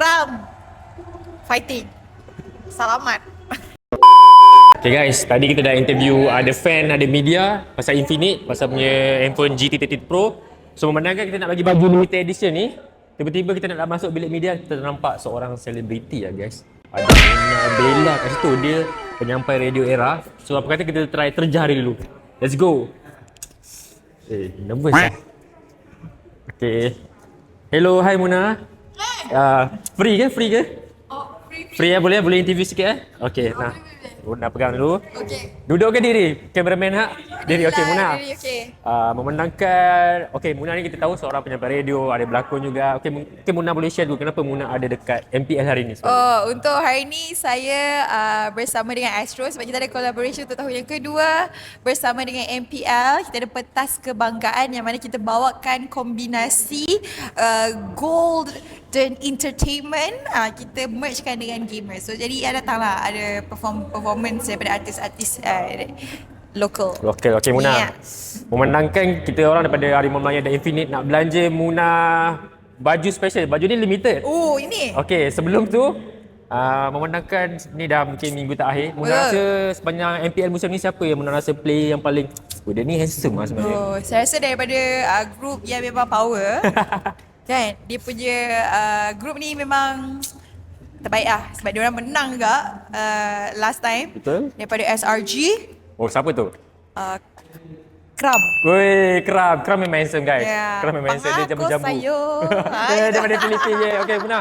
Kram. Fighting. Selamat. Okay guys, tadi kita dah interview ada fan, ada media pasal Infinite, pasal punya handphone GT30 Pro. So memandangkan kita nak bagi baju limited edition ni, tiba-tiba kita nak masuk bilik media, kita nampak seorang selebriti lah guys. Ada Nina Bella kat situ, dia penyampai radio era. So apa kata kita try terjah dia dulu. Let's go. Eh, nervous lah. Okay. Hello, hi Muna. Uh, free ke? Free ke? Oh, free Free ya boleh boleh interview sikit eh? Okey, nah. Muna pegang dulu. Okay. Duduk ke diri? Cameraman ha? Diri okey Muna. Diri, okay. Uh, memenangkan Okey Muna ni kita tahu seorang penyampai radio, ada berlakon juga. Okey mungkin Muna boleh share dulu kenapa Muna ada dekat MPL hari ni sebenarnya. Oh, untuk hari ni saya uh, bersama dengan Astro sebab kita ada collaboration untuk tahun yang kedua bersama dengan MPL. Kita ada petas kebanggaan yang mana kita bawakan kombinasi uh, gold dan entertainment. Uh, kita mergekan dengan gamers. So jadi ya datanglah ada perform performance daripada artis-artis uh, local. Okey, okey Muna. Ya. Memenangkan kita orang daripada Harimau Melayu dan Infinite nak belanja Muna baju special. Baju ni limited. Oh, ini. Okey, sebelum tu uh, memandangkan ni dah mungkin minggu terakhir. Muna Betul. rasa sepanjang MPL musim ni siapa yang Muna rasa play yang paling Oh, dia ni handsome lah sebenarnya. Oh, saya rasa daripada uh, group yang memang power kan dia punya uh, group ni memang terbaik lah sebab dia orang menang juga uh, last time Betul? daripada SRG Oh, siapa tu? uh, Kram Woi, Kram. Kram memang handsome guys. Ya. Kram memang handsome. Dia jamu-jamu. sayo. Dia daripada Filipin je. Okey, Muna.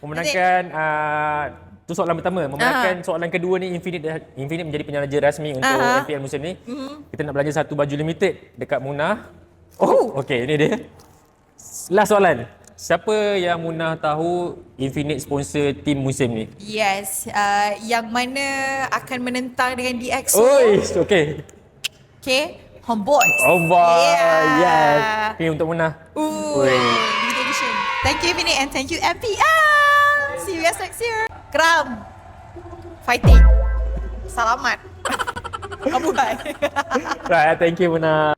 Memenangkan uh, tu soalan pertama. Memenangkan soalan kedua ni Infinite Infinite menjadi penyaraja rasmi untuk Aha. MPL musim ni. Kita nak belanja satu baju limited dekat Muna. Oh, okey, ini dia. Last soalan. Siapa yang Muna tahu Infinite sponsor tim musim ni? yes uh, yang mana akan menentang dengan DXO Oi, okey. okay Homeboys Oh boy, Yeah. yes. Ini untuk Muna. Ooh. Thank you Vinny and thank you MPL. See you guys next year. Kram. Fighting. Selamat. Abu Hai. Right, thank you Muna.